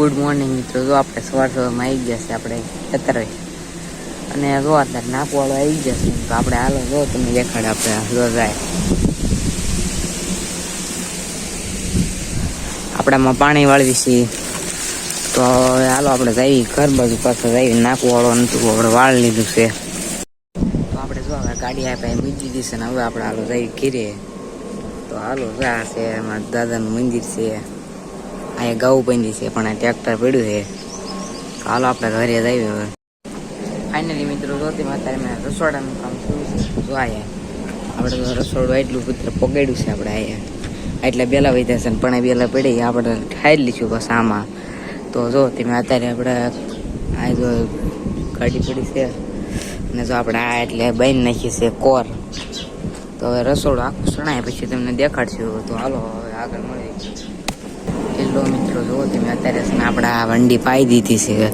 Good morning મિત્રો. જો આપણે સવાર સવારમાં આવી ગયા છે આપણે અત્યારે. અને જો અત્યારે નાકવાળો આવી જશે તો આપણે હાલો જો તમે દેખાડે આપણે જો જાય. આપણામાં પાણી વાળવી છીએ તો હાલો આપણે જઈએ ઘર બાજુ પાછળ જઈ નાકવાળો નતું આપણે વાળ લીધું છે. તો આપણે જો હવે ગાડી આપણે બીજી દીધી છે ને હવે આપણે હાલો જઈએ ઘીરે. તો હાલો જા છે એમાં દાદાનું મંદિર છે. અહીંયા ગાઉ બંધી છે, પણ આ ટ્રેક્ટર પડ્યું છે. હાલો, આપણે ઘરે જઈએ હવે. ફાઇનલી મિત્રો, જોતી અત્યારે મેં રસોડાનું કામ થયું છે. જો અહીંયા. આપણે તો રસોડું એટલું પુત્ર પકડ્યું છે આપણે અહીંયા. એટલે બેલા વૈદ્યા છે પણ બેલા પડી આપણે ખાઈ જ લઈશું બસ આમાં. તો જો તમે અત્યારે આપણે આ જો ગાડી પડી છે. અને જો આપણે આ એટલે બાંધી નાખીએ છે કોર. તો હવે રસોડું આખું શણાય, પછી તમને દેખાડશું. તો હાલો, હવે આગળ મળી હેલો મિત્રો જુઓ તમે. અત્યારે છે ને આપણે વંડી પાઈ દીધી છે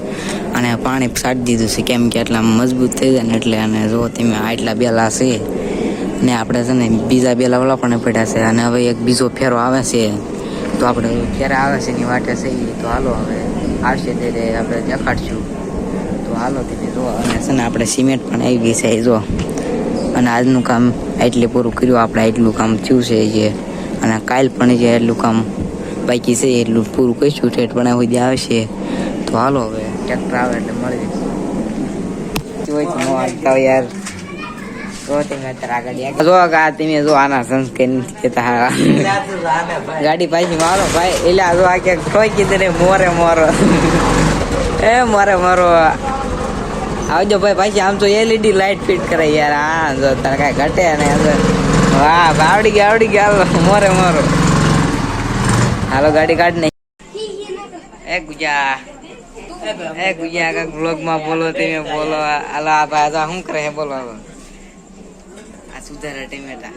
અને પાણી સાટી દીધું છે કેમ કે એટલા મજબૂત થઈ જાય ને એટલે અને જુઓ તમે, આ એટલા બેલા છે. ને આપણે છે ને બીજા બેલા ઓલા પણ પડ્યા છે. અને હવે એક બીજો ફેરો આવે છે. તો આપણે ક્યારે આવે છે એની વાટે છે. તો હાલો હવે આવશે ત્યારે આપણે દેખાડશું. તો હાલો તમે જુઓ. અને છે ને આપણે સિમેન્ટ પણ આવી ગઈ છે, જુઓ. અને આજનું કામ એટલે પૂરું કર્યું. આપણે એટલું કામ થયું છે જે. અને કાલ પણ જે એટલું કામ બાકી છે એટલું પૂરું કહીશું. ઠેઠ પણ સુધી આવશે, તો હાલો હવે. ટ્રેક્ટર આવે એટલે મળી યાર? જો આ તમે જો આના સંસ્કાર ગાડી પાછી મારો ભાઈ. એટલે જો આ ક્યાંક ઠોકી દે મોરે મોરો. એ મોરે મોરો. આવજો ભાઈ, પાછી આમ તો એલઈડી લાઈટ ફિટ કરે યાર. હા જો તારે કાંઈ ઘટે ને વાહ આવડી ગયા આવડી ગયા મોરે મોરો. હાલો ગાડી કાઢ નહીં એ ગુજા. એ ગુજા કા બ્લોગમાં બોલો તમે બોલો. હાલો આ ભાઈ તો શું કરે બોલો આ સુધારે ટેમેટા.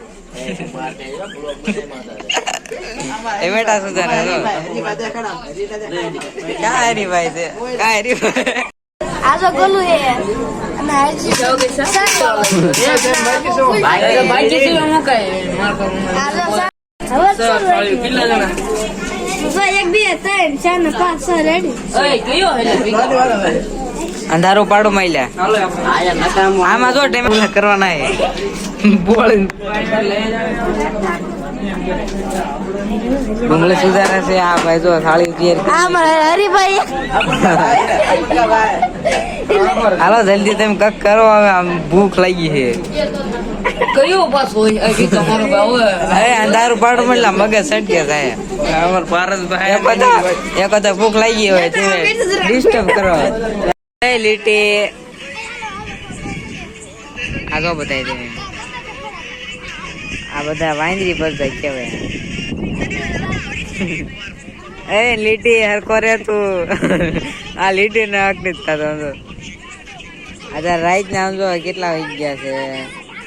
ટેમેટા સુધારે કા હરી ભાઈ છે. કા હરીભાઈ આ તો ગોલું હે અને આ જે સારો. આ હવે શું? રહ્યું? તો એક બે ત્રણ ચાર ને પાંચ છ. રેડી અંધારું પાડો માયલા. આમાં જો ટેમેટા કરવાના હે. બોલ. બંગલે સુધારે છે આ ભાઈ જો થાળી મારા હાલો જલ્દી તમે કક કરો હવે આમ ભૂખ લાગી છે. કયો પાસ હોય? આ તમારો ભાવ અરે અંધારું પાડો મળલા મગજ સટકે થાય. અમાર પારસભાઈ એક બધા એક બધા ભૂખ લાગી હોય તમે ડિસ્ટર્બ કરો. એ લીટી. આગળ બતાવી દે. આ બધા વાંદરી બધા કહેવાય. એ લીટી હરકો રે તું. આ લીટી ને હક નથી થતો. આજે રાઈત ને આમ જો કેટલા વાગી ગયા છે?